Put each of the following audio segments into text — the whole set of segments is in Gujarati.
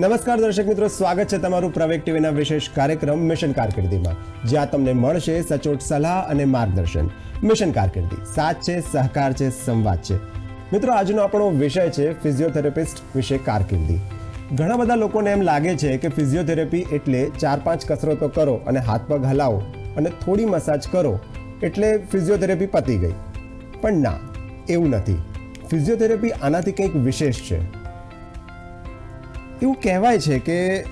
નમસ્કાર દર્શક મિત્રો, સ્વાગત છે તમારું પ્રવેક ટીવીના વિશેષ કાર્યક્રમ મિશન કારકિર્દીમાં, જ્યાં તમને મળશે સચોટ સલાહ અને માર્ગદર્શન. મિશન કારકિર્દી, સાથ છે, સહકાર છે, સંવાદ છે. મિત્રો, આજનો આપણો વિષય છે ફિઝિયોથેરાપિસ્ટ વિશે કારકિર્દી. ઘણા બધા લોકોને એમ લાગે છે કે ફિઝિયોથેરાપી એટલે ચાર પાંચ કસરતો કરો અને હાથ પગ હલાવો અને થોડી મસાજ કરો એટલે ફિઝિયોથેરાપી પતી ગઈ. પણ ના, એવું નથી. ફિઝિયોથેરાપી આનાથી કંઈક વિશેષ છે. એવું કહેવાય છે કે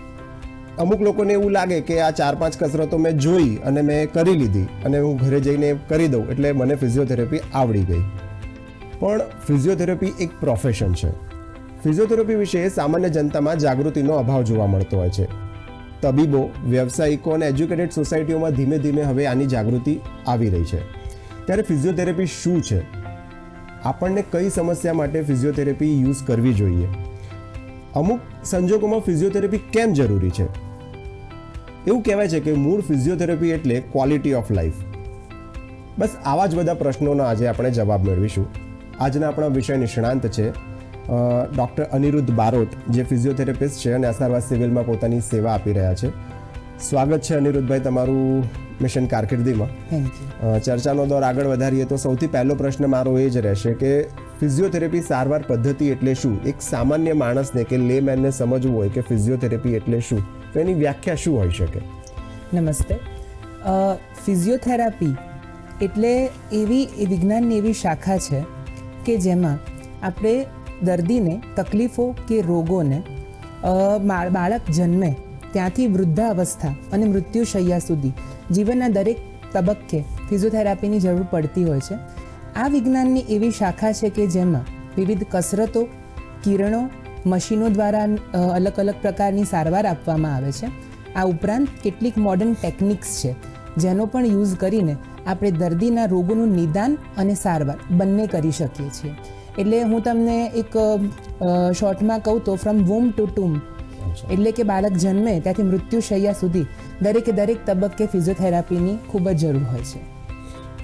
અમુક લોકોને એવું લાગે કે આ ચાર પાંચ કસરતો મેં જોઈ અને મેં કરી લીધી અને હું ઘરે જઈને કરી દઉં એટલે મને ફિઝિયોથેરાપી આવડી ગઈ. પણ ફિઝિયોથેરાપી એક પ્રોફેશન છે. ફિઝિયોથેરાપી વિશે સામાન્ય જનતામાં જાગૃતિનો અભાવ જોવા મળતો હોય છે. તબીબો, વ્યવસાયિકો અને એજ્યુકેટેડ સોસાયટીઓમાં ધીમે ધીમે હવે આની જાગૃતિ આવી રહી છે. ત્યારે ફિઝિયોથેરાપી શું છે? આપણને કઈ સમસ્યા માટે ફિઝિયોથેરાપી યુઝ કરવી જોઈએ? અમુક સંજોગોમાં ફિઝિયોથેરાપી કેમ જરૂરી છે? એવું કહેવાય છે કે મૂળ ફિઝિયોથેરાપી એટલે ક્વોલિટી ઓફ લાઈફ બસ આવા જ બધા પ્રશ્નોના આજે આપણે જવાબ મેળવીશું. આજના આપણા વિષય નિષ્ણાંત છે ડૉક્ટર અનિરુદ્ધ બારોટ જે ફિઝિયોથેરાપિસ્ટ છે અને અસારવા સિવિલમાં પોતાની સેવા આપી રહ્યા છે. સ્વાગત છે અનિરુદ્ધભાઈ તમારું મિશન કારકિર્દીમાં. ચર્ચાનો દોર આગળ વધારીએ તો સૌથી પહેલો પ્રશ્ન મારો એ જ રહેશે કે ફિઝિયોથેરાપી સારવાર પદ્ધતિ એટલે શું? એક સામાન્ય માણસને કે લે મેનને સમજવું હોય કે ફિઝિયોથેરાપી એટલે શું? તો એની વ્યાખ્યા શું હોઈ શકે? નમસ્તે. ફિઝિયોથેરાપી એટલે એવી વિજ્ઞાનની એવી શાખા છે કે જેમાં આપણે દર્દીને તકલીફો કે રોગોને બાળક જન્મે ત્યાંથી વૃદ્ધાવસ્થા અને મૃત્યુશૈયા સુધી જીવનના દરેક તબક્કે ફિઝિયોથેરાપીની જરૂર પડતી હોય છે. આ વિજ્ઞાનની એવી શાખા છે કે જેમાં વિવિધ કસરતો, કિરણો, મશીનો દ્વારા અલગ અલગ પ્રકારની સારવાર આપવામાં આવે છે. આ ઉપરાંત કેટલીક મોડર્ન ટેકનિક્સ છે, જેનો પણ યુઝ કરીને આપણે દર્દીના રોગોનું નિદાન અને સારવાર બંને કરી શકીએ છીએ. એટલે હું તમને એક શોર્ટમાં કહું તો ફ્રોમ વુમ ટુ ટૂમ એટલે કે બાળક જન્મે, ત્યાંથી મૃત્યુશૈયા સુધી દરેકે દરેક તબક્કે ફિઝિયોથેરાપીની ખૂબ જ જરૂર હોય છે.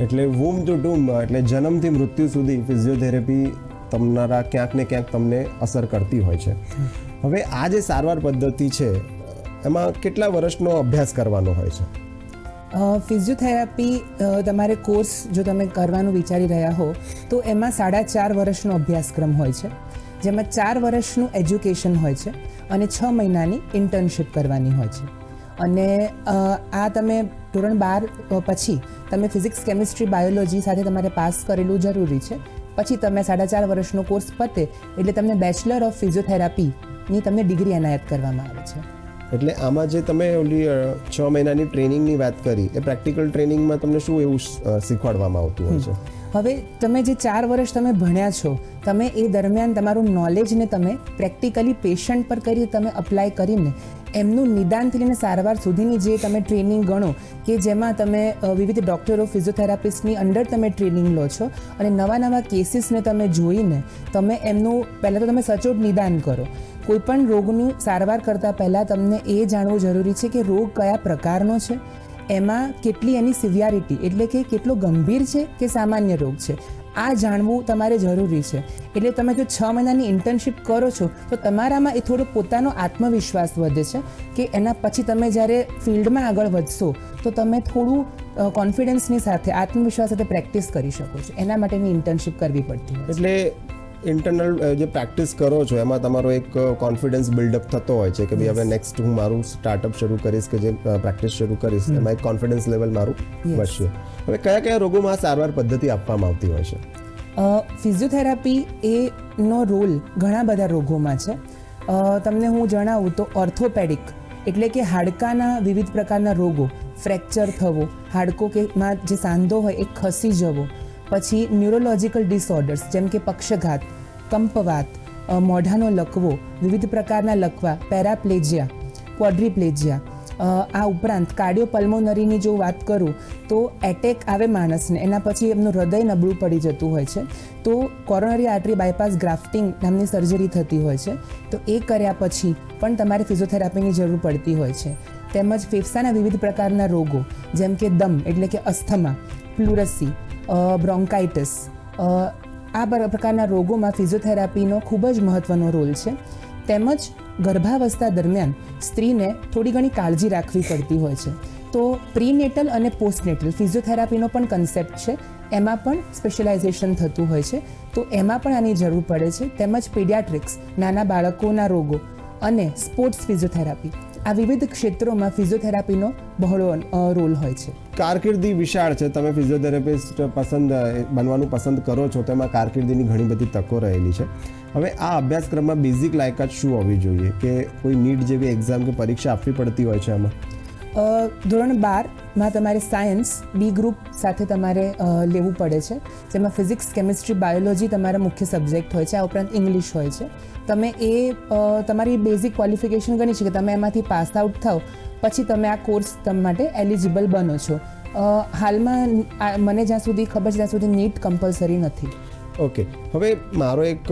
એટલે વૂમ ટુ ટૂમ એટલે જન્મથી મૃત્યુ સુધી ફિઝિયોથેરાપી તમારા ક્યાંક ને ક્યાંક તમને અસર કરતી હોય છે. હવે આ જે સારવાર પદ્ધતિ છે, એમાં કેટલા વર્ષનો અભ્યાસ કરવાનો હોય છે? ફિઝિયોથેરાપી તમારે કોર્સ જો તમે કરવાનું વિચારી રહ્યા હો, તો એમાં સાડા ચાર વર્ષનો અભ્યાસક્રમ હોય છે. જેમાં ચાર વર્ષનું એજ્યુકેશન હોય છે અને છ મહિનાની ઇન્ટર્નશિપ કરવાની હોય છે. અને આ તમે ધોરણ બાર પછી તમે ફિઝિક્સ કેમિસ્ટ્રી બાયોલોજી સાથે તમારે પાસ કરેલું જરૂરી છે. પછી તમે સાડા ચાર વર્ષનો કોર્સ પતે એટલે તમને બેચલર ઓફ ફિઝિયોથેરાપીની તમને ડિગ્રી એનાયત કરવામાં આવે છે. એટલે આમાં જે તમે ઓલી છ મહિનાની ટ્રેનિંગની વાત કરી એ પ્રેક્ટિકલ ટ્રેનિંગમાં તમને શું એવું શીખવાડવામાં આવતું હોય છે? હવે તમે જે ચાર વર્ષ તમે ભણ્યા છો તમે એ દરમિયાન તમારું નોલેજને તમે પ્રેક્ટિકલી પેશન્ટ પર કરી તમે અપ્લાય કરીને એમનું નિદાનથી લઈને સારવાર સુધીની જે તમે ટ્રેનિંગ ગણો, કે જેમાં તમે વિવિધ ડૉક્ટરો ફિઝિયોથેરાપિસ્ટની અંડર તમે ટ્રેનિંગ લો છો અને નવા નવા કેસીસને તમે જોઈને તમે એમનું, પહેલાં તો તમે સચોટ નિદાન કરો. કોઈપણ રોગની સારવાર કરતાં પહેલાં તમને એ જાણવું જરૂરી છે કે રોગ કયા પ્રકારનો છે, એમાં કેટલી એની સિવિયારિટી, એટલે કે કેટલો ગંભીર છે કે સામાન્ય રોગ છે. આ જાણવું તમારે જરૂરી છે. એટલે તમે જો છ મહિનાની ઇન્ટર્નશિપ કરો છો, તો તમારામાં એ થોડો પોતાનો આત્મવિશ્વાસ વધે છે કે એના પછી તમે જ્યારે ફિલ્ડમાં આગળ વધશો, તો તમે થોડું કોન્ફિડન્સની સાથે, આત્મવિશ્વાસ સાથે પ્રેક્ટિસ કરી શકો છો. એના માટેની ઇન્ટર્નશિપ કરવી પડતી એટલે ઇન્ટરનલ જે પ્રેક્ટિસ કરો છો એમાં તમારો એક કોન્ફિડન્સ બિલ્ડઅપ થતો હોય છે કે ભાઈ હવે નેક્સ્ટ હું મારું સ્ટાર્ટઅપ શરૂ કરીશ કે જે પ્રેક્ટિસ શરૂ કરીશ એમાં એક કોન્ફિડન્સ લેવલ મારું. વધશે. હવે કયા કયા રોગોમાં સારવાર પદ્ધતિ આપવામાં આવતી હોય છે? ફિઝિયોથેરાપી એનો રોલ ઘણા બધા રોગોમાં છે. તમને હું જણાવું તો ઓર્થોપેડિક એટલે કે હાડકાના વિવિધ પ્રકારના રોગો ફ્રેક્ચર થવો હાડકો કે માં જે સાંધો હોય એ ખસી જવો પછી ન્યુરોલોજિકલ ડિસઓર્ડર્સ, જેમ કે પક્ષઘાત, કંપવાત મોઢાનો લકવો, વિવિધ પ્રકારના લકવા, પેરાપ્લેજિયા, ક્વોડ્રીપ્લેજિયા. આ ઉપરાંત કાર્ડિયોપલ્મોનરીની જો વાત કરું, તો એટેક આવે માણસને, એના પછી એમનું હૃદય નબળું પડી જતું હોય છે. તો કોરોનરી આર્ટરી બાયપાસ ગ્રાફ્ટિંગ નામની સર્જરી થતી હોય છે. તો એ કર્યા પછી પણ તમારે ફિઝિયોથેરાપીની જરૂર પડતી હોય છે. તેમજ ફેફસાના વિવિધ પ્રકારના રોગો, જેમ કે દમ, એટલે કે અસ્થમા, પ્લુરસી બ્રોન્કાઇટિસ આ પ્રકારના રોગોમાં ફિઝિયોથેરાપીનો ખૂબ જ મહત્ત્વનો રોલ છે. તેમજ ગર્ભાવસ્થા દરમિયાન સ્ત્રીને થોડી ઘણી કાળજી રાખવી પડતી હોય છે. તો પ્રીનેટલ અને પોસ્ટનેટલ ફિઝિયોથેરાપીનો પણ કન્સેપ્ટ છે. એમાં પણ સ્પેશિયલાઇઝેશન થતું હોય છે. તો એમાં પણ આની જરૂર પડે છે. તેમજ પીડિયાટ્રિક્સ નાના બાળકોના રોગો અને સ્પોર્ટ્સ ફિઝિયોથેરાપી આ વિવિધ ક્ષેત્રોમાં ફિઝિયોથેરાપીનો બહોળો રોલ હોય છે. કારકિર્દી વિશાળ છે. તમે ફિઝિયોથેરાપિસ્ટ પસંદ, બનવાનું પસંદ કરો છો તેમાં કારકિર્દીની ઘણી બધી તકો રહેલી છે. હવે આ અભ્યાસક્રમમાં બેઝિક લાયકાત શું હોવી જોઈએ? કે કોઈ નીટ જેવી એક્ઝામ કે પરીક્ષા આપવી પડતી હોય છે આમાં? ધોરણ બારમાં તમારે સાયન્સ બી ગ્રુપ સાથે તમારે લેવું પડે છે. જેમાં ફિઝિક્સ કેમિસ્ટ્રી બાયોલોજી તમારા મુખ્ય સબ્જેક્ટ હોય છે. આ ઉપરાંત ઇંગ્લિશ હોય છે. તમે એ તમારી બેઝિક ક્વોલિફિકેશન ગણી છે કે તમે એમાંથી પાસ આઉટ થાવ પછી તમે આ કોર્સ તમ માટે એલિજિબલ બનો છો. હાલમાં મને જ્યાં સુધી ખબર છે ત્યાં સુધી નીટ કમ્પલસરી નથી. ઓકે. હવે મારો એક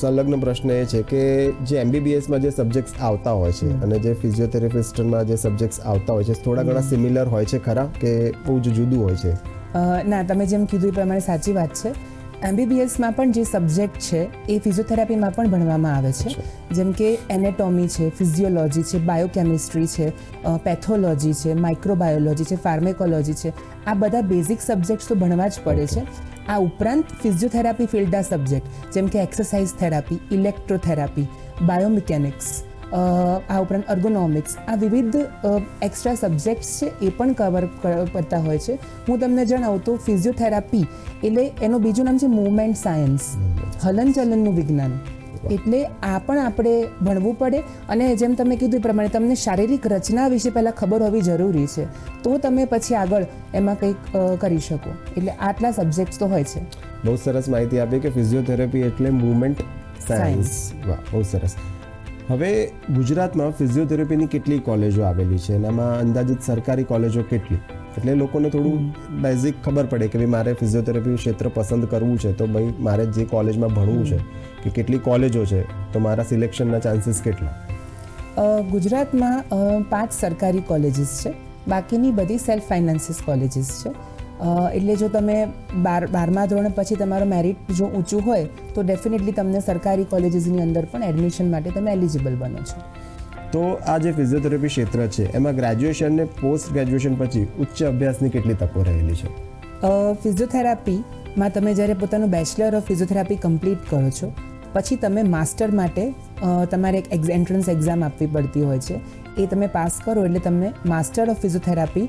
સંલગ્ન પ્રશ્ન એ છે કે જે એમબીબીએસમાં જે સબ્જેક્ટ્સ આવતા હોય છે અને જે ફિઝિયોથેરાપિસ્ટમાં જે સબ્જેક્ટ્સ આવતા હોય છે થોડા ઘણા સિમિલર હોય છે ખરા? કે બહુ જ જુદું હોય છે? ના તમે જેમ કીધું એ પ્રમાણે સાચી વાત છે. એમબીબીએસમાં પણ જે સબ્જેક્ટ છે એ ફિઝિયોથેરાપીમાં પણ ભણવામાં આવે છે. જેમ કે એનેટોમી છે ફિઝિયોલોજી છે બાયોકેમિસ્ટ્રી છે પેથોલોજી છે માઇક્રોબાયોલોજી છે ફાર્મેકોલોજી છે. આ બધા બેઝિક સબ્જેક્ટ્સ તો ભણવા જ પડે છે. આ ઉપરાંત ફિઝિયોથેરાપી ફિલ્ડના સબ્જેક્ટ જેમ કે એક્સરસાઇઝ થેરાપી ઇલેક્ટ્રોથેરાપી બાયોમિકેનિક્સ આ ઉપરાંત અર્ગોનોમિક્સ આ વિવિધ એક્સ્ટ્રા સબ્જેક્ટ્સ છે એ પણ કવર કરતા હોય છે. હું તમને જણાવું તો ફિઝિયોથેરાપી એટલે એનું બીજું નામ છે મૂવમેન્ટ સાયન્સ હલનચલનનું વિજ્ઞાન. એટલે આ પણ આપણે ભણવું પડે અને જેમ તમે કીધું એ પ્રમાણે તમને શારીરિક રચના વિશે પહેલાં ખબર હોવી જરૂરી છે. તો તમે પછી આગળ એમાં કંઈક કરી શકો. એટલે આટલા સબ્જેક્ટ્સ તો હોય છે. બહુ સરસ માહિતી આપી કે ફિઝિયોથેરાપી એટલે મૂવમેન્ટ સાયન્સ વાહ બહુ સરસ. હવે ગુજરાતમાં ફિઝિયોથેરાપીની કેટલી કોલેજો આવેલી છે અને આમાં અંદાજિત સરકારી કોલેજો કેટલી? એટલે લોકોને થોડું બેઝિક ખબર પડે કે ભાઈ મારે ફિઝિયોથેરાપી ક્ષેત્ર પસંદ કરવું છે તો ભાઈ મારે જે કોલેજમાં ભણવું છે કે કેટલી કોલેજો છે તો મારા સિલેક્શનના ચાન્સીસ કેટલા? ગુજરાતમાં પાંચ સરકારી કોલેજીસ છે બાકીની બધી સેલ્ફ ફાઇનાન્સીસ કોલેજીસ છે. એટલે જો તમે બાર બારમા ધોરણ પછી તમારો મેરિટ જો ઊંચું હોય તો ડેફિનેટલી તમને સરકારી કોલેજીસની અંદર પણ એડમિશન માટે તમે એલિજિબલ બનો છો. તો આ જે ફિઝિયોથેરાપી ક્ષેત્ર છે એમાં ગ્રેજ્યુએશન ને પોસ્ટ ગ્રેજ્યુએશન પછી ઉચ્ચ અભ્યાસની કેટલી તકો રહેલી છે? ફિઝિયોથેરાપીમાં તમે જ્યારે પોતાનું બેચલર ઓફ ફિઝિયોથેરાપી કમ્પ્લીટ કરો છો પછી તમે માસ્ટર માટે તમારે એક એન્ટ્રન્સ એક્ઝામ આપવી પડતી હોય છે. એ તમે પાસ કરો એટલે તમે માસ્ટર ઓફ ફિઝિયોથેરાપી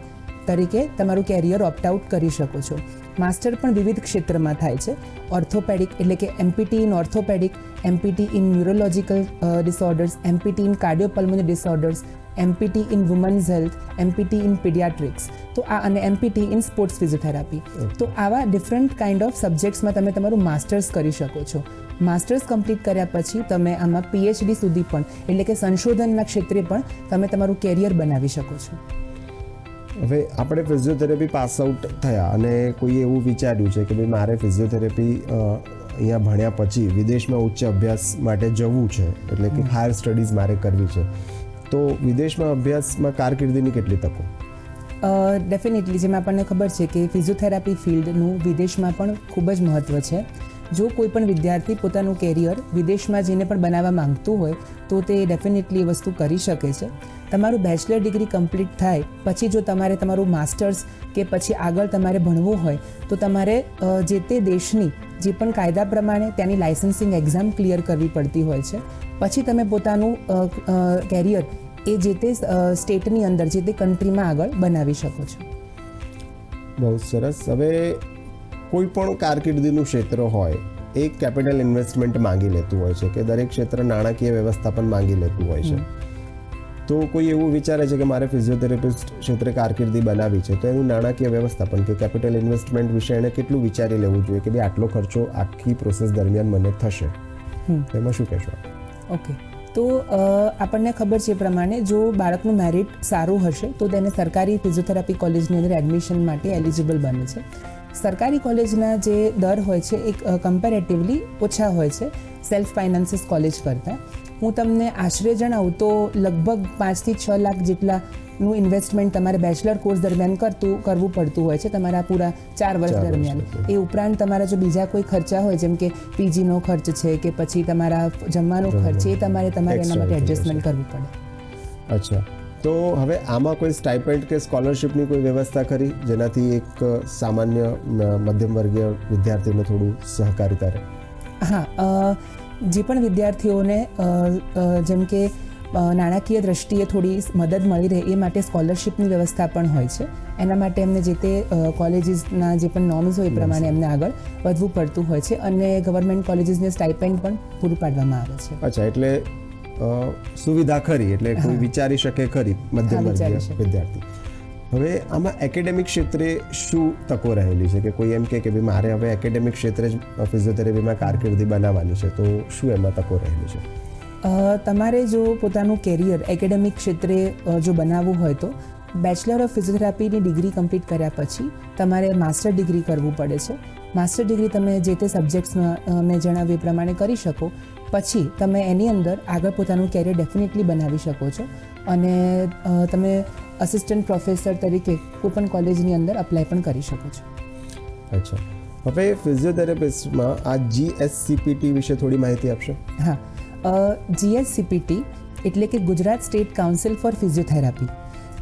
તરીકે તમારું કેરિયર ઓપ્ટ આઉટ કરી શકો છો. માસ્ટર પણ વિવિધ ક્ષેત્રમાં થાય છે. ઓર્થોપેડિક એટલે કે MPT in orthopaedic MPT in neurological disorders MPT in cardiopulmonary disorders MPT in women's health MPT in paediatrics તો આ અને એમપીટી ઇન સ્પોર્ટ્સ ફિઝિયોથેરાપી તો આવા ડિફરન્ટ કાઇન્ડ ઓફ સબ્જેક્ટ્સમાં તમે તમારું માસ્ટર્સ કરી શકો છો. માસ્ટર્સ કમ્પ્લીટ કર્યા પછી તમે આમાં પીએચડી સુધી પણ એટલે કે સંશોધનના ક્ષેત્રે પણ તમે તમારું કેરિયર બનાવી શકો છો. હવે આપણે ફિઝિયોથેરાપી પાસ આઉટ થયા અને કોઈએ એવું વિચાર્યું છે કે ભાઈ મારે ફિઝિયોથેરાપી અહીંયા ભણ્યા પછી વિદેશમાં ઉચ્ચ અભ્યાસ માટે જવું છે એટલે કે હાયર સ્ટડીઝ મારે કરવી છે. તો વિદેશમાં અભ્યાસમાં કારકિર્દીની કેટલી તકો? ડેફિનેટલી જેમ આપણને ખબર છે કે ફિઝિયોથેરાપી ફિલ્ડનું વિદેશમાં પણ ખૂબ જ મહત્ત્વ છે. જો કોઈ પણ વિદ્યાર્થી પોતાનું કેરિયર વિદેશમાં જઈને પણ બનાવવા માંગતું હોય તો તે ડેફિનેટલી એ વસ્તુ કરી શકે છે. તમારું બેચલર ડિગ્રી કમ્પ્લીટ થાય પછી જો તમારે તમારું માસ્ટર્સ કે પછી આગળ તમારે ભણવું હોય તો તમારે જે તે દેશની જે પણ કાયદા પ્રમાણે ત્યાંની લાઇસન્સિંગ એક્ઝામ ક્લિયર કરવી પડતી હોય છે. પછી તમે પોતાનું કેરિયર એ જે તે સ્ટેટની અંદર જે તે કન્ટ્રીમાં આગળ બનાવી શકો છો. બહુ સરસ. હવે કોઈ પણ કારકિર્દીનું ક્ષેત્ર હોય એ કેપિટલ ઇન્વેસ્ટમેન્ટ માંગી લેતું હોય છે કે દરેક ક્ષેત્ર નાણાકીય વ્યવસ્થાપન માંગી લેતું હોય છે. તો કોઈ એવું વિચારે છે કે મારે ફિઝિયોથેરાપિસ્ટ ક્ષેત્રે કારકિર્દી બનાવી છે તો એનું નાણાકીય વ્યવસ્થાપન કે કેપિટલ ઇન્વેસ્ટમેન્ટ વિશે એણે કેટલું વિચારી લેવું જોઈએ કે ભાઈ આટલો ખર્ચો આખી પ્રોસેસ દરમિયાન મને થશે. એમાં શું કહેશો? ઓકે. તો આપણને ખબર છે એ પ્રમાણે જો બાળકનું મેરિટ સારું હશે તો તેને સરકારી ફિઝિયોથેરાપી કોલેજની અંદર એડમિશન માટે એલિજિબલ બને છે. સરકારી કોલેજના જે દર હોય છે એ કમ્પેરેટિવલી ઓછા હોય છે સેલ્ફ ફાઇનાન્સીસ કોલેજ કરતાં. હું તમને આશરે જણાવું તો લગભગ પાંચથી છ લાખ જેટલાનું ઇન્વેસ્ટમેન્ટ તમારે બેચલર કોર્સ દરમિયાન કરતું કરવું પડતું હોય છે તમારા પૂરા ચાર વર્ષ દરમિયાન. એ ઉપરાંત તમારા જો બીજા કોઈ ખર્ચા હોય જેમ કે પીજીનો ખર્ચ છે કે પછી તમારા જમવાનો ખર્ચ છે એ તમારે તમારે એના માટે એડજસ્ટમેન્ટ કરવું પડે. અચ્છા. તો હવે આમાં કોઈ સ્ટાઇપેન્ડ કે સ્કોલરશિપની કોઈ વ્યવસ્થા ખરી? જેનાથી એક સામાન્ય મધ્યમવર્ગીય મધ્યમ વર્ગીય વિદ્યાર્થીને થોડું સહકારિતા રહે? હા જે પણ વિદ્યાર્થીઓને જેમ કે નાણાકીય દ્રષ્ટિએ થોડી મદદ મળી રહે એ માટે સ્કોલરશિપની વ્યવસ્થા પણ હોય છે. એના માટે એમને જે તે કોલેજીસના જે પણ નોર્મ્સ હોય એ પ્રમાણે એમને આગળ વધવું પડતું હોય છે અને ગવર્મેન્ટ કોલેજીસને સ્ટાઇપેન્ડ પણ પૂરું પાડવામાં આવે છે. અચ્છા એટલે સુવિધા ખરી એટલે કોઈ વિચારી શકે ખરી મધ્યમ વર્ગીય વિદ્યાર્થી. હવે આમાં એકેડેમિક ક્ષેત્રે શું તકો રહેલી છે? કે કોઈ એમ કે ભાઈ મારે હવે એકેડેમિક ક્ષેત્રે જ ફિઝિયોથેરાપીમાં કારકિર્દી બનાવવાની છે તો શું એમાં તકો રહેલી છે? તમારે જો પોતાનું કેરિયર એકેડેમિક ક્ષેત્રે જો બનાવવું હોય તો બેચલર ઓફ ફિઝિયોથેરાપીની ડિગ્રી કમ્પ્લીટ કર્યા પછી તમારે માસ્ટર ડિગ્રી કરવું પડે છે. માસ્ટર ડિગ્રી તમે જે તે સબ્જેક્ટ્સમાં મેં જણાવ્યું એ પ્રમાણે કરી શકો. પછી તમે એની અંદર આગળ પોતાનું કેરિયર ડેફિનેટલી બનાવી શકો છો. અને તમે અસિસ્ટન્ટ પ્રોફેસર તરીકે કોઈ પણ કોલેજની અંદર અપ્લાય પણ કરી શકો છો. અચ્છા. હવે ફિઝિયોથેરાપિસ્ટમાં આ જીએસસીપીટી વિશે થોડી માહિતી આપશો? હા. જીએસસીપીટી એટલે કે Gujarat state council for physiotherapy.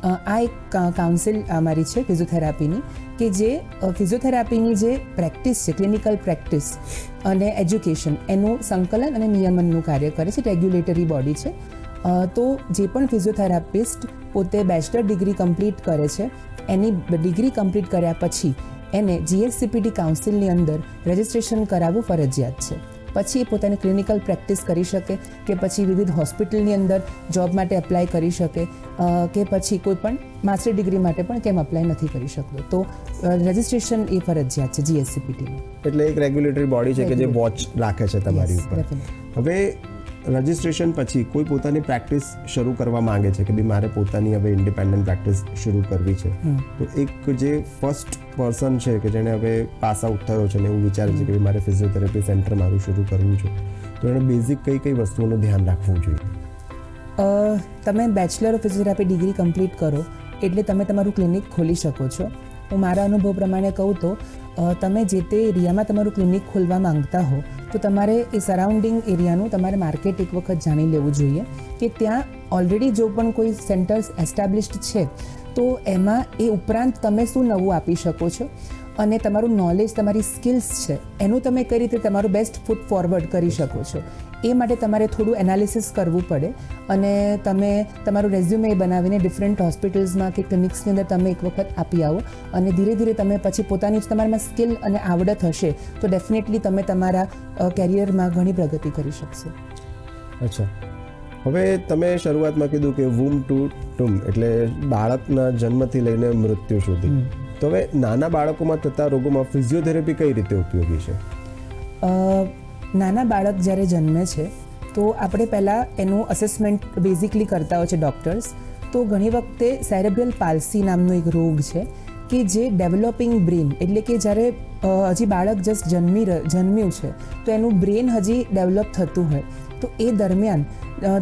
આ એક કાઉન્સિલ અમારી છે ફિઝિયોથેરાપીની કે જે ફિઝિયોથેરાપીની જે પ્રેક્ટિસ છે ક્લિનિકલ પ્રેક્ટિસ અને એજ્યુકેશન એનું સંકલન અને નિયમનનું કાર્ય કરે છે રેગ્યુલેટરી બોડી છે. તો જે પણ ફિઝિયોથેરાપિસ્ટ પોતે બેચલર ડિગ્રી કમ્પ્લીટ કરે છે, એની ડિગ્રી કમ્પ્લીટ કર્યા પછી એને જીએસસીપીટી કાઉન્સિલની અંદર રજિસ્ટ્રેશન કરાવવું ફરજિયાત છે. પછી એ પોતાની ક્લિનિકલ પ્રેક્ટિસ કરી શકે કે પછી વિવિધ હોસ્પિટલની અંદર જોબ માટે એપ્લાય કરી શકે કે પછી કોઈ પણ માસ્ટર ડિગ્રી માટે પણ કેમ અપ્લાય નથી કરી શકતો. તો રજિસ્ટ્રેશન એ ફરજિયાત છે જીએસસીપીટીનું એટલે એક રેગ્યુલેટરી બોડી છે કે જે વોચ રાખે છે તમારી ઉપર. હવે રજિસ્ટ્રેશન પછી કોઈ પોતાની પ્રેક્ટિસ શરૂ કરવા માંગે છે કે ભાઈ મારે પોતાની હવે ઇન્ડિપેન્ડન્ટ પ્રેક્ટિસ શરૂ કરવી છે? તો એક જે ફર્સ્ટ પર્સન છે કે જેણે હવે પાસ આઉટ થયો છે ને એવું વિચારે છે કે મારે ફિઝિયોથેરાપી સેન્ટર મારું શરૂ કરવું છે તો એણે બેઝિક કઈ કઈ વસ્તુઓનું ધ્યાન રાખવું જોઈએ? તમે bachelor of physiotherapy degree complete કરો એટલે તમે તમારું ક્લિનિક ખોલી શકો છો. હું મારા અનુભવ પ્રમાણે કહું તો તમે જે તે એરિયામાં તમારું ક્લિનિક ખોલવા માંગતા હો તો તમારે એ સરાઉન્ડિંગ એરિયાનું તમારે માર્કેટ એક વખત જાણી લેવું જોઈએ કે ત્યાં ઓલરેડી જો પણ કોઈ સેન્ટર્સ એસ્ટાબ્લિશ્ડ છે, તો એમાં એ ઉપરાંત તમે શું નવું આપી શકો છો? અને તમારું નોલેજ તમારી સ્કિલ્સ છે, એનું તમે કઈ રીતે તમારું બેસ્ટ ફૂટ ફોરવર્ડ કરી શકો છો? એ માટે તમારે થોડું એનાલિસિસ કરવું પડે અને તમે તમારું રેઝ્યુમે બનાવીને ડિફરન્ટ હોસ્પિટલ્સમાં કે ક્લિનિક્સની અંદર તમે એક વખત આપી આવો અને ધીરે ધીરે તમે પછી પોતાની જ તમારામાં સ્કિલ અને આવડત હશે તો ડેફિનેટલી તમે તમારા કેરિયરમાં ઘણી પ્રગતિ કરી શકશો. અચ્છા. હવે તમે શરૂઆતમાં કીધું કે વૂમ ટુ ટુમ એટલે બાળકના જન્મથી લઈને મૃત્યુ સુધી. તો હવે નાના બાળકોમાં થતા રોગોમાં ફિઝિયોથેરાપી કઈ રીતે ઉપયોગી છે? નાના બાળક જ્યારે જન્મે છે, તો આપણે પહેલાં એનું અસેસમેન્ટ બેઝિકલી કરતા હોય છે ડૉક્ટર્સ તો ઘણી વખતે સેરેબ્રલ પાલ્સી નામનો એક રોગ છે કે જે ડેવલપિંગ બ્રેન એટલે કે જ્યારે હજી બાળક જસ્ટ જન્મી જન્મ્યું છે, તો એનું બ્રેન હજી ડેવલપ થતું હોય. તો એ દરમિયાન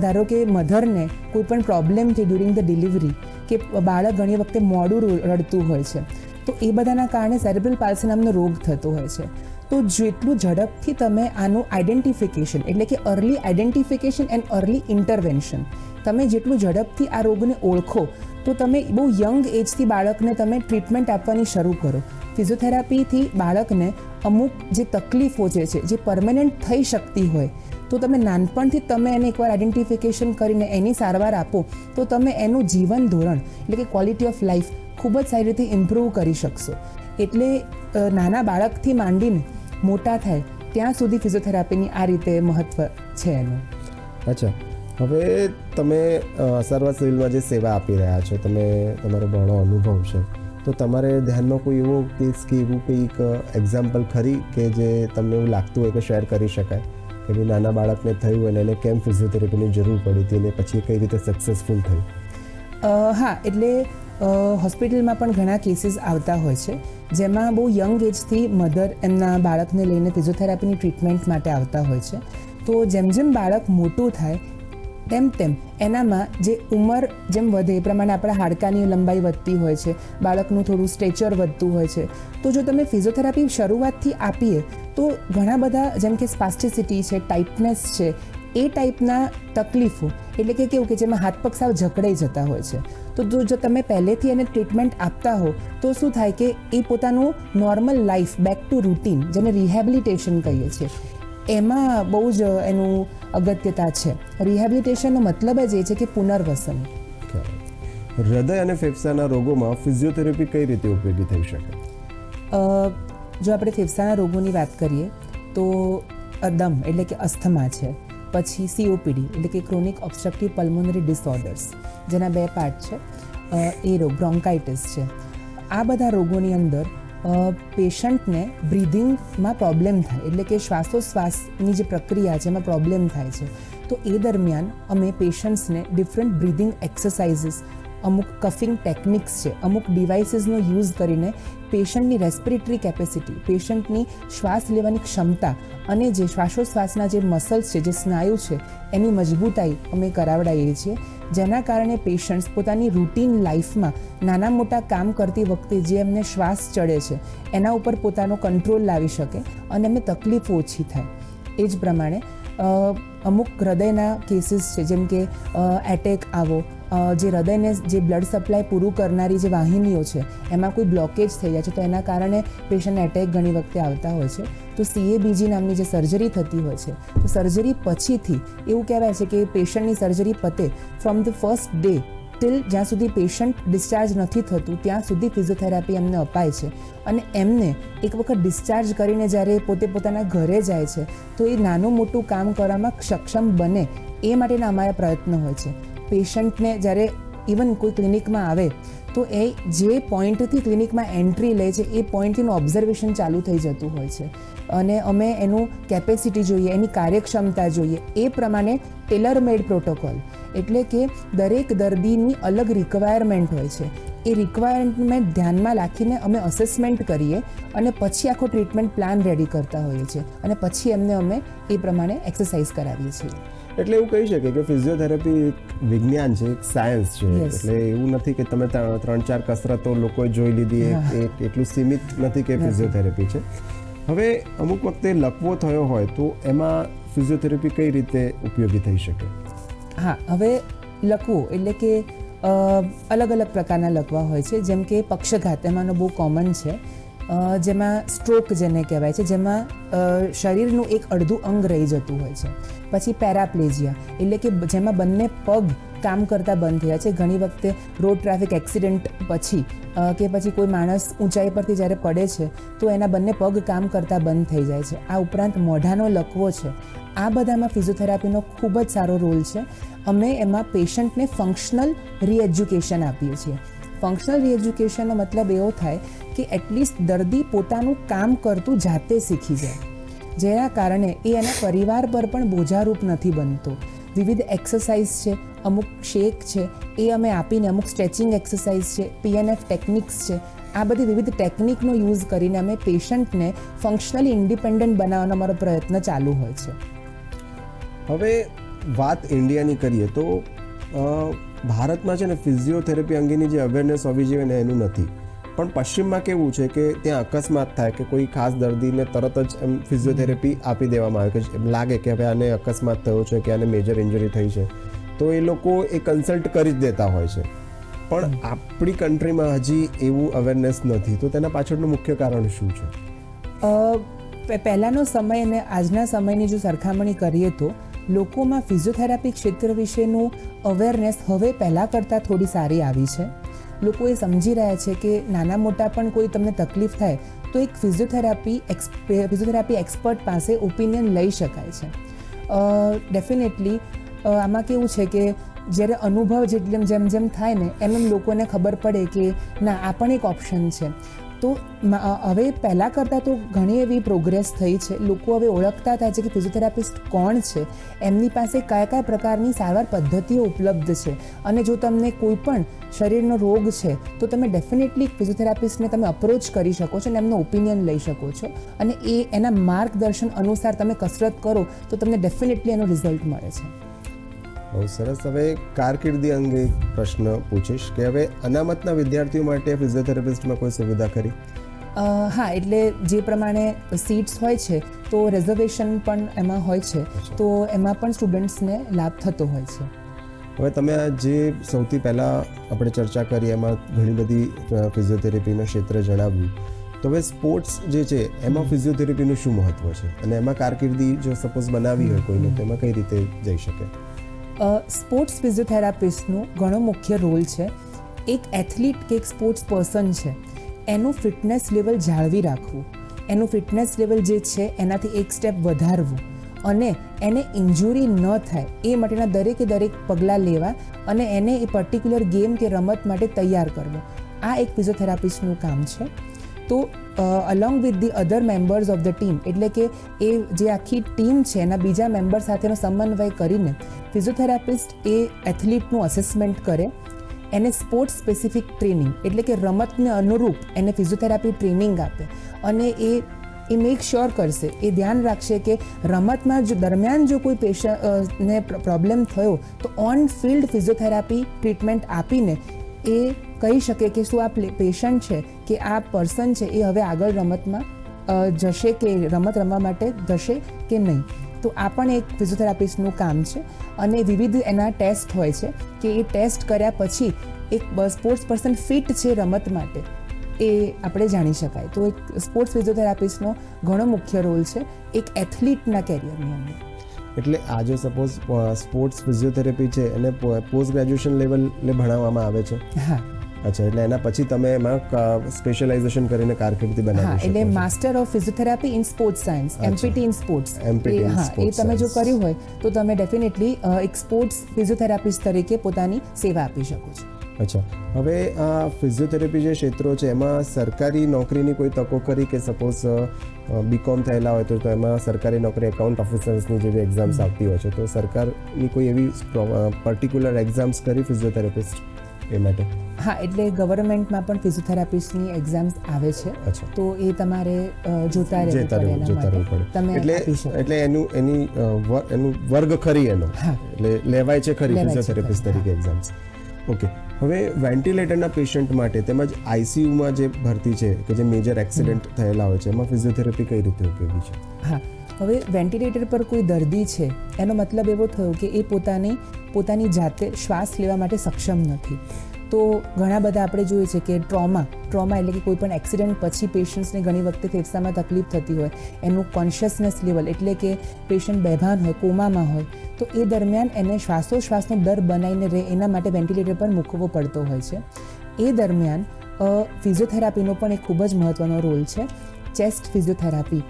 ધારો કે મધરને કોઈ પણ પ્રોબ્લેમ છે ડ્યુરિંગ ધ ડિલિવરી કે બાળક ઘણી વખતે મોડું રડતું હોય છે. તો એ બધાના કારણે સેરેબ્રલ પાલ્સી નામનો રોગ થતો હોય છે. તો જેટલું ઝડપથી તમે આનું આઈડેન્ટિફિકેશન એટલે કે early identification and early intervention તમે જેટલું ઝડપથી આ રોગને ઓળખો, તો તમે બહુ યંગ એજથી બાળકને તમે ટ્રીટમેન્ટ આપવાની શરૂ કરો. ફિઝિયોથેરાપીથી બાળકને અમુક જે તકલીફો જે છે, જે પરમેનન્ટ થઈ શકતી હોય, તો તમે નાનપણથી તમે એને એકવાર આઈડેન્ટિફિકેશન કરીને એની સારવાર આપો, તો તમે એનું જીવન ધોરણ, એટલે કે ક્વોલિટી ઓફ લાઈફ ખૂબ જ સારી રીતે ઇમ્પ્રૂવ કરી શકશો. એટલે નાના બાળકથી માંડીને મોટા થાય ત્યાં સુધી ફિઝિયોથેરાપીની આ રીતે મહત્વ છે એનું. અચ્છા. હવે તમે સર્વ સિવિલમાં જે સેવા આપી રહ્યા છો તમે તમારો ઘણો અનુભવ છે તો તમારે ધ્યાનમાં કોઈ એવો કેસ કે એવું કંઈક એક્ઝામ્પલ ખરી કે જે તમને એવું લાગતું હોય કે શેર કરી શકાય? કે ભાઈ નાના બાળકને થયું અને એને કેમ ફિઝિયોથેરાપીની જરૂર પડી હતી અને પછી કઈ રીતે સક્સેસફુલ થયું હા એટલે હોસ્પિટલમાં પણ ઘણા કેસીસ આવતા હોય છે, જેમાં બહુ યંગ એજથી મધર એમના બાળકને લઈને ફિઝિયોથેરાપીની ટ્રીટમેન્ટ માટે આવતા હોય છે. તો જેમ જેમ બાળક મોટું થાય, તેમ તેમ એનામાં જે ઉંમર જેમ વધે, એ પ્રમાણે આપણા હાડકાની લંબાઈ વધતી હોય છે, બાળકનું થોડું સ્ટ્રેચર વધતું હોય છે. તો જો તમે ફિઝિયોથેરાપી શરૂઆતથી આપીએ, તો ઘણા બધા જેમ કે સ્પાસ્ટિસિટી છે ટાઇટનેસ છે, એ ટાઈપના તકલીફો, એટલે કે કેવું કે જેમાં હાથ પગ સાવ જકડાઈ જતા હોય છે. તો જો જો તમે પહેલેથી એને ટ્રીટમેન્ટ આપતા હો તો શું થાય કે એ પોતાનું normal life back to routine જેને રિહેબિલિટેશન કહીએ છીએ એમાં બહુ જ એનું અગત્યતા છે. રિહેબિલિટેશનનો મતલબ જ એ છે કે પુનર્વસન. હૃદય અને ફેફસાના રોગોમાં ફિઝિયોથેરાપી કઈ રીતે ઉપયોગી થઈ શકે? જો આપણે ફેફસાના રોગોની વાત કરીએ તો અદમ એટલે કે અસ્થમા છે. પછી સીઓપીડી એટલે કે ક્રોનિક ઓબ્સ્ટ્રક્ટિવ પલ્મોનરી ડિસઓર્ડર્સ જેના બે પાર્ટ છે. એ રોગ બ્રોન્કાઇટિસ છે. આ બધા રોગોની અંદર પેશન્ટને બ્રિધિંગમાં પ્રોબ્લેમ થાય, એટલે કે શ્વાસોશ્વાસની જે પ્રક્રિયા છે, એમાં પ્રોબ્લેમ થાય છે. તો એ દરમિયાન અમે પેશન્ટ્સને ડિફરન્ટ બ્રિધિંગ એક્સરસાઇઝીસ અમુક કફિંગ ટેકનિક્સ છે, અમુક ડિવાઇસીસનો યુઝ કરીને પેશન્ટની રેસ્પિરેટરી કેપેસિટી પેશન્ટની શ્વાસ લેવાની ક્ષમતા અને જે શ્વાસોશ્વાસના જે મસલ્સ છે, જે સ્નાયુ છે, એની મજબૂતાઈ અમે કરાવડાવીએ છીએ. જેના કારણે પેશન્ટ્સ પોતાની રૂટીન લાઈફમાં નાના મોટા કામ કરતી વખતે જે એમને શ્વાસ ચડે છે, એના ઉપર પોતાનો કંટ્રોલ લાવી શકે અને એમને તકલીફ ઓછી થાય. એ જ પ્રમાણે અમુક હૃદયના કેસીસ છે, જેમ કે એટેક આવો જે હૃદયને જે બ્લડ સપ્લાય પૂરું કરનારી જે વાહિનીઓ છે, એમાં કોઈ બ્લોકેજ થઈ જાય છે, તો એના કારણે પેશન્ટને એટેક ઘણી વખતે આવતા હોય છે. તો સીએબીજી નામની જે સર્જરી થતી હોય છે, તો સર્જરી પછીથી એવું કહેવાય છે કે પેશન્ટની સર્જરી પતે from the first day till જ્યાં સુધી પેશન્ટ ડિસ્ચાર્જ નથી થતું, ત્યાં સુધી ફિઝિયોથેરાપી એમને અપાય છે. અને એમને એક વખત ડિસ્ચાર્જ કરીને જ્યારે પોતે પોતાના ઘરે જાય છે, તો એ નાનું મોટું કામ કરવામાં સક્ષમ બને, એ માટેના અમારા પ્રયત્નો હોય છે. પેશન્ટને જ્યારે ઇવન કોઈ ક્લિનિકમાં આવે, તો એ જે પોઈન્ટથી ક્લિનિકમાં એન્ટ્રી લે છે, એ પોઈન્ટથીનું ઓબ્ઝર્વેશન ચાલુ થઈ જતું હોય છે. અને અમે એનું કેપેસિટી જોઈએ એની કાર્યક્ષમતા જોઈએ. એ પ્રમાણે ટેલરમેડ પ્રોટોકોલ એટલે કે દરેક દર્દીની અલગ રિક્વાયરમેન્ટ હોય છે. એ રિક્વાયરમેન્ટ ધ્યાનમાં રાખીને અમે અસેસમેન્ટ કરીએ અને પછી આખો ટ્રીટમેન્ટ પ્લાન રેડી કરતા હોઈએ છીએ. અને પછી એમને અમે એ પ્રમાણે એક્સરસાઇઝ કરાવીએ છીએ. એટલે એવું કહી શકે કે ફિઝિયોથેરાપી એક વિજ્ઞાન છે એક સાયન્સ છે. એટલે એવું નથી કે તમે ત્રણ ચાર કસરતો લોકોએ જોઈ લીધી એટલું સીમિત નથી કે ફિઝિયોથેરાપી છે. હવે અમુક વખતે લકવો થયો હોય તો એમાં ફિઝિયોથેરાપી કઈ રીતે ઉપયોગી થઈ શકે? હા, હવે લકવો એટલે કે અલગ અલગ પ્રકારના લકવા હોય છે. જેમ કે પક્ષઘાત એમાંનો બહુ કોમન છે. જેમાં સ્ટ્રોક જેને કહેવાય છે, જેમાં શરીરનું એક અડધું અંગ રહી જતું હોય છે. પછી પેરાપ્લેજિયા એટલે કે જેમાં બંને પગ કામ કરતા બંધ થયા છે. ઘણી વખતે રોડ ટ્રાફિક એક્સિડન્ટ પછી કે પછી કોઈ માણસ ઊંચાઈ પરથી જ્યારે પડે છે, તો એના બંને પગ કામ કરતા બંધ થઈ જાય છે. આ ઉપરાંત મોઢાનો લકવો છે. આ બધામાં ફિઝિયોથેરાપીનો ખૂબ જ સારો રોલ છે. અમે એમાં પેશન્ટને ફંક્શનલ રીએજ્યુકેશન આપીએ છીએ. ફંક્શનલ રીએજ્યુકેશનનો મતલબ એવો થાય કે એટલીસ્ટ દર્દી પોતાનું કામ કરતું જાતે શીખી જાય. જેના કારણે એ એના પરિવાર પર પણ બોજારૂપ નથી બનતો. વિવિધ એક્સરસાઇઝ છે, અમુક શેક છે, એ અમે આપીને અમુક સ્ટ્રેચિંગ એક્સરસાઇઝ છે પીએનએફ ટેકનિક્સ છે, આ બધી વિવિધ ટેકનિકનો યુઝ કરીને અમે પેશન્ટને ફંક્શનલી ઇન્ડિપેન્ડન્ટ બનાવવાનો અમારો પ્રયત્ન ચાલુ હોય છે. હવે વાત ઇન્ડિયાની કરીએ તો ભારતમાં છે ને ફિઝિયોથેરાપી અંગેની જે અવેરનેસ હોવી જોઈએ ને એનું નથી. પણ પશ્ચિમમાં કેવું છે કે ત્યાં અકસ્માત થાય કે કોઈ ખાસ દર્દીને તરત જ એમ ફિઝિયોથેરાપી આપી દેવામાં આવે કે લાગે કે હવે આને અકસ્માત થયો છે કે આને મેજર ઇન્જરી થઈ છે, તો એ લોકો એ કન્સલ્ટ કરી જ દેતા હોય છે. પણ આપણી કન્ટ્રીમાં હજી એવું અવેરનેસ નથી. તો તેના પાછળનું મુખ્ય કારણ શું છે? પહેલાંનો સમય અને આજના સમયની જો સરખામણી કરીએ તો લોકોમાં ફિઝિયોથેરાપી ક્ષેત્ર વિશેનું અવેરનેસ હવે પહેલાં કરતાં થોડી સારી આવી છે. લોકો એ સમજી રહ્યા છે કે નાના મોટા પણ કોઈ તમને તકલીફ થાય, તો એક ફિઝિયોથેરાપી ફિઝિયોથેરાપી એક્સપર્ટ પાસે ઓપિનિયન લઈ શકાય છે. ડેફિનેટલી આમાં કેવું છે કે જ્યારે અનુભવ જેટલે જેમ જેમ થાય ને, એમ એમ લોકોને ખબર પડે કે ના, આ પણ એક ઓપ્શન છે. તો હવે પહેલાં કરતાં તો ઘણી એવી પ્રોગ્રેસ થઈ છે. લોકો હવે ઓળખતા થાય છે કે ફિઝિયોથેરાપિસ્ટ કોણ છે? એમની પાસે કયા કયા પ્રકારની સારવાર પદ્ધતિઓ ઉપલબ્ધ છે? અને જો તમને કોઈ પણ શરીરનો રોગ છે, તો તમે ડેફિનેટલી ફિઝિયોથેરાપિસ્ટને તમે અપ્રોચ કરી શકો છો અને એમનો ઓપિનિયન લઈ શકો છો. અને એ એના માર્ગદર્શન અનુસાર તમે કસરત કરો, તો તમને ડેફિનેટલી એનો રિઝલ્ટ મળે છે. બહુ સરસ. હવે કારકિર્દી અંગે પ્રશ્ન પૂછીશ કે હવે અનામતના વિદ્યાર્થીઓ માટે ફિઝિયોથેરાપિસ્ટમાં કોઈ સુવિધા ખરી? હા એટલે જે પ્રમાણે સીટ્સ હોય છે તો રિઝર્વેશન પણ એમાં હોય છે. તો એમાં પણ સ્ટુડન્ટ્સને લાભ થતો હોય છે. હવે તમે આ જે સૌથી પહેલાં આપણે ચર્ચા કરી એમાં ઘણી બધી અ, ક્ષેત્ર જણાવ્યું. તો હવે સ્પોર્ટ્સ જે છે એમાં ફિઝિયોથેરાપીનું શું મહત્વ છે? અને એમાં કારકિર્દી જો સપોઝ બનાવી હોય કોઈને તો એમાં કઈ રીતે જઈ શકે? સ્પોર્ટ્સ ફિઝિયોથેરાપિસ્ટનું ઘણો મુખ્ય રોલ છે. એક એથ્લીટ કે એક સ્પોર્ટ્સ પર્સન છે. એનું ફિટનેસ લેવલ જાળવી રાખવું. એનું ફિટનેસ લેવલ જે છે, એનાથી એક સ્ટેપ વધારવું અને એને ઇન્જુરી ન થાય, એ માટેના દરેકે દરેક પગલાં લેવા અને એને એ પર્ટિક્યુલર ગેમ કે રમત માટે તૈયાર કરવો. આ એક ફિઝિયોથેરાપિસ્ટનું કામ છે. તો along with the other members of the team એટલે કે એ જે આખી ટીમ છે, એના બીજા મેમ્બર સાથેનો સમન્વય કરીને ફિઝિયોથેરાપિસ્ટ એ એથ્લીટનું અસેસમેન્ટ કરે, એને સ્પોર્ટ્સ સ્પેસિફિક ટ્રેનિંગ એટલે કે રમતને અનુરૂપ એને ફિઝિયોથેરાપી ટ્રેનિંગ આપે. અને એ એ મેક શ્યોર કરશે, એ ધ્યાન રાખશે કે રમતમાં જો, દરમિયાન જો કોઈ પેશન્ટ ને પ્રોબ્લેમ થયો, તો ઓન ફિલ્ડ ફિઝિયોથેરાપી ટ્રીટમેન્ટ આપીને એ કહી શકે કે શું આ પેશન્ટ છે કે આ પર્સન છે એ હવે આગળ રમતમાં જશે કે રમત રમવા માટે જશે કે નહીં. તો આ પણ એક ફિઝિયોથેરાપિસ્ટનું કામ છે અને વિવિધ એના ટેસ્ટ હોય છે કે એ ટેસ્ટ કર્યા પછી એક સ્પોર્ટ્સ પર્સન ફિટ છે રમત માટે એ આપણે જાણી શકાય. તો એક સ્પોર્ટ્સ ફિઝિયોથેરાપિસ્ટનો ઘણો મુખ્ય રોલ છે એક એથ્લીટના કેરિયરની અંદર. એટલે આ જો સપોઝ સ્પોર્ટ્સ ફિઝિયોથેરાપી છે એને પોસ્ટ ગ્રેજ્યુએશન લેવલે ભણાવવામાં આવે છે. હા. અચ્છા એટલે એના પછી તમે એમાં સ્પેશિયલાઇઝેશન કરીને કારકિર્દી બનાવી શકો એટલે master of physiotherapy in sports science MPT in sports MPT હા એ તમે જો કર્યું હોય તો તમે ડેફિનેટલી એક સ્પોર્ટ્સ ફિઝિયોથેરાપિસ્ટ તરીકે પોતાની સેવા આપી શકો છો. અચ્છા. હવે આ ફિઝિયોથેરાપી જે ક્ષેત્રો છે એમાં સરકારી નોકરીની કોઈ તકો કરી કે સપોઝ બીકોમ થયેલા હોય તો તો એમાં સરકારી નોકરી એકાઉન્ટ ઓફિસર્સની જેવી એક્ઝામ્સ આવતી હોય છે તો સરકારની કોઈ એવી પર્ટિક્યુલર એક્ઝામ્સ કરી ફિઝિયોથેરાપિસ્ટ એ માટે. હા એટલે ગવર્મેન્ટમાં પણ ફિઝિયોથેરાપિસ્ટની એક્ઝામ્સ આવે છે. તો એ તમારે જોતા રહેવું પડે જોતા રહેવું પડે. તમે એટલે એટલે એનું એની એનું વર્ગ ખરી એનો. એટલે લેવાય છે ખરી ફિઝિયોથેરાપિસ્ટ તરીકે એક્ઝામ્સ ઓકે. હવે વેન્ટિલેટરના પેશન્ટ માટે તેમજ આઈસીયુમાં જે ભરતી છે કે જે મેજર એક્સિડન્ટ થયેલા હોય છે એમાં ફિઝિયોથેરાપી કઈ રીતે ઉપયોગી છે? હા. હવે વેન્ટિલેટર પર કોઈ દર્દી છે, એનો મતલબ એવો થયો કે એ પોતાની પોતાની જાતે શ્વાસ લેવા માટે સક્ષમ નથી. તો ઘણા બધા આપણે જોઈએ છે કે ટ્રોમા ટ્રોમા એટલે કે કોઈ પણ એક્સિડન્ટ પછી પેશન્ટ્સને ઘણી વખતે ફેફસામાં તકલીફ થતી હોય, એનું કોન્શિયસનેસ લેવલ એટલે કે પેશન્ટ બેભાન હોય, કોમામાં હોય, તો એ દરમિયાન એને શ્વાસોશ્વાસનો દર બનાવીને રહે, એના માટે વેન્ટિલેટર પર મૂકવો પડતો હોય છે. એ દરમિયાન ફિઝિયોથેરાપીનો પણ એક ખૂબ જ મહત્ત્વનો રોલ છે. Chest physiotherapy.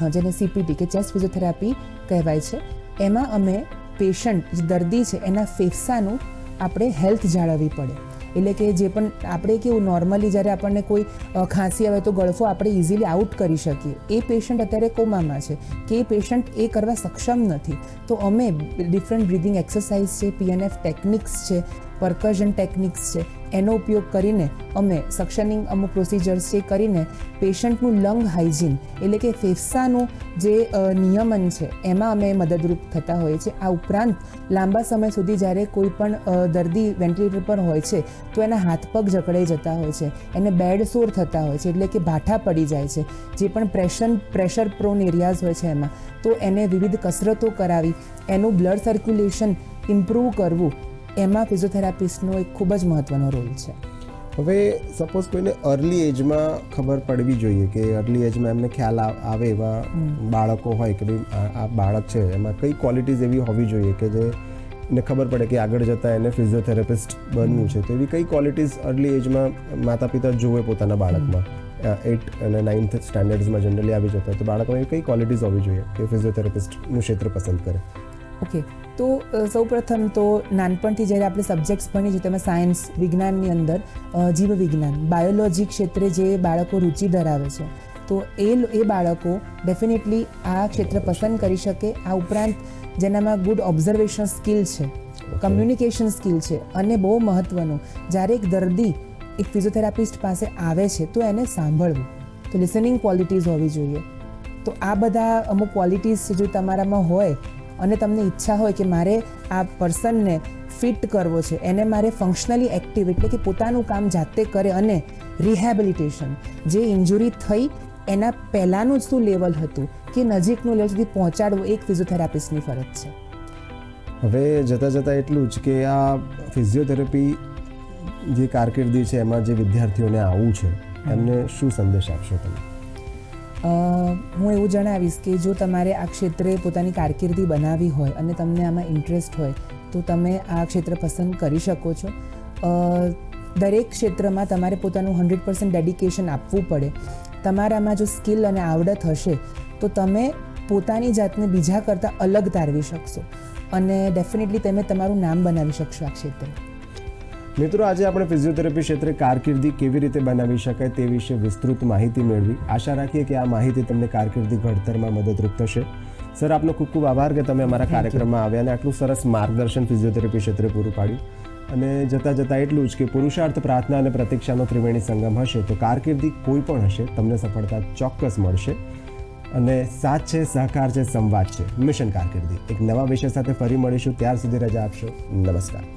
હા જેને સીપીટી કે ચેસ્ટ ફિઝિયોથેરાપી કહેવાય છે. એમાં અમે પેશન્ટ જે દર્દી છે એના ફેફસાનું આપણે હેલ્થ જાળવવી પડે. એટલે કે જે પણ આપણે કેવું નોર્મલી જ્યારે આપણને કોઈ ખાંસી આવે તો ગળફો આપણે ઇઝીલી આઉટ કરી શકીએ. એ પેશન્ટ અત્યારે કોમામાં છે. કે એ પેશન્ટ એ કરવા સક્ષમ નથી. તો અમે ડિફરન્ટ બ્રિધિંગ એક્સરસાઇઝ છે પીએનએફ ટેકનિક્સ છે પરકર્ઝન ટેકનિક્સ છે એનો ઉપયોગ કરીને અમે સક્શનિંગ અમુક પ્રોસિજર્સ છે કરીને પેશન્ટનું લંગ હાઇજીન એટલે કે ફેફસાનું જે નિયમન છે, એમાં અમે મદદરૂપ થતા હોઈએ છીએ. આ ઉપરાંત લાંબા સમય સુધી જ્યારે કોઈ પણ દર્દી વેન્ટિલેટર પર હોય છે, તો એના હાથ પગ જકડાઈ જતા હોય છે. એને બેડ સોર થતા હોય છે, એટલે કે ભાઠા પડી જાય છે. જે પણ પ્રેશર પ્રેશર પ્રોન એરિયાઝ હોય છે એમાં. તો એને વિવિધ કસરતો કરાવી, એનું બ્લડ સર્ક્યુલેશન ઇમ્પ્રૂવ કરવું એમાં ફિઝિયોથેરાપિસ્ટનો એક ખૂબ જ મહત્ત્વનો રોલ છે. હવે સપોઝ કોઈને અર્લી એજમાં ખબર પડવી જોઈએ કે અર્લી એજમાં એમને ખ્યાલ આવે એવા બાળકો હોય કે ભાઈ આ- બાળક છે એમાં કઈ ક્વોલિટીઝ એવી હોવી જોઈએ કે જે ને ખબર પડે કે આગળ જતાં એને ફિઝિયોથેરાપિસ્ટ બનવું છે. તો એવી કઈ ક્વોલિટીઝ અર્લી એજમાં માતા પિતા જોવે પોતાના બાળકમાં? એટ અને નાઇન્થ સ્ટાન્ડર્ડ્સમાં જનરલી આવી જતા તો બાળકમાં એવી કઈ ક્વોલિટીઝ હોવી જોઈએ કે ફિઝિયોથેરાપિસ્ટનું ક્ષેત્ર પસંદ કરે? ઓકે તો સૌપ્રથમ તો નાનપણથી જ્યારે આપણે સબ્જેક્ટ્સ ભણીએ છીએ તેમાં સાયન્સ વિજ્ઞાનની અંદર જીવવિજ્ઞાન જીવ વિજ્ઞાન બાયોલોજી ક્ષેત્રે જે બાળકો રુચિ ધરાવે છે તો એ એ બાળકો ડેફિનેટલી આ ક્ષેત્ર પસંદ કરી શકે. આ ઉપરાંત જેનામાં ગુડ ઓબ્ઝર્વેશન સ્કિલ છે કમ્યુનિકેશન સ્કિલ છે અને બહુ મહત્ત્વનું જ્યારે એક દર્દી એક ફિઝિયોથેરાપિસ્ટ પાસે આવે છે તો એને સાંભળવું તો લિસનિંગ ક્વોલિટીઝ હોવી જોઈએ. તો આ બધા અમુક ક્વોલિટીઝ જો તમારામાં હોય અને તમને ઈચ્છા હોય કે મારે આ પર્સનને ફિટ કરવો છે એને મારે ફંક્શનલી એક્ટિવ એટલે કે પોતાનું કામ જાતે કરે અને રિહેબિલિટેશન જે ઇન્જુરી થઈ એના પહેલાંનું શું લેવલ હતું કે નજીકનું લેવલ સુધી પહોંચાડવું એક ફિઝિયોથેરાપિસ્ટની ફરજ છે. હવે જતાં જતાં એટલું જ કે આ ફિઝિયોથેરાપી જે કારકિર્દી છે એમાં જે વિદ્યાર્થીઓને આવવું છે એમને શું સંદેશ આપશો તમે? હું એવું જણાવીશ કે જો તમારે આ ક્ષેત્રે પોતાની કારકિર્દી બનાવવી હોય અને તમને આમાં ઇન્ટરેસ્ટ હોય, તો તમે આ ક્ષેત્ર પસંદ કરી શકો છો. દરેક ક્ષેત્રમાં તમારે પોતાનું હંડ્રેડ પર્સન્ટ ડેડિકેશન આપવું પડે. તમારામાં જો સ્કિલ અને આવડત હશે, તો તમે પોતાની જાતને બીજા કરતાં અલગ તારવી શકશો. અને ડેફિનેટલી તમે તમારું નામ બનાવી શકશો આ ક્ષેત્રે. મિત્રો આજે આપણે ફિઝિયોથેરાપી ક્ષેત્રે કારકિર્દી કેવી રીતે બનાવી શકાય તે વિશે વિસ્તૃત માહિતી મેળવી. આશા રાખીએ કે આ માહિતી તમને કારકિર્દી ઘડતરમાં મદદરૂપ થશે. સર આપનો ખૂબ ખૂબ આભાર કે તમે અમારા કાર્યક્રમમાં આવ્યા અને આટલું સરસ માર્ગદર્શન ફિઝિયોથેરાપી ક્ષેત્રે પૂરું પાડ્યું. અને જતાં જતાં એટલું જ કે પુરુષાર્થ પ્રાર્થના અને પ્રતીક્ષાનો ત્રિવેણી સંગમ હશે તો કારકિર્દી કોઈ પણ હશે તમને સફળતા ચોક્કસ મળશે. અને સાથ છે સહકાર છે સંવાદ છે. મિશન કારકિર્દી. એક નવા વિષય સાથે ફરી મળીશું. ત્યાર સુધી રજા આપશો. નમસ્કાર.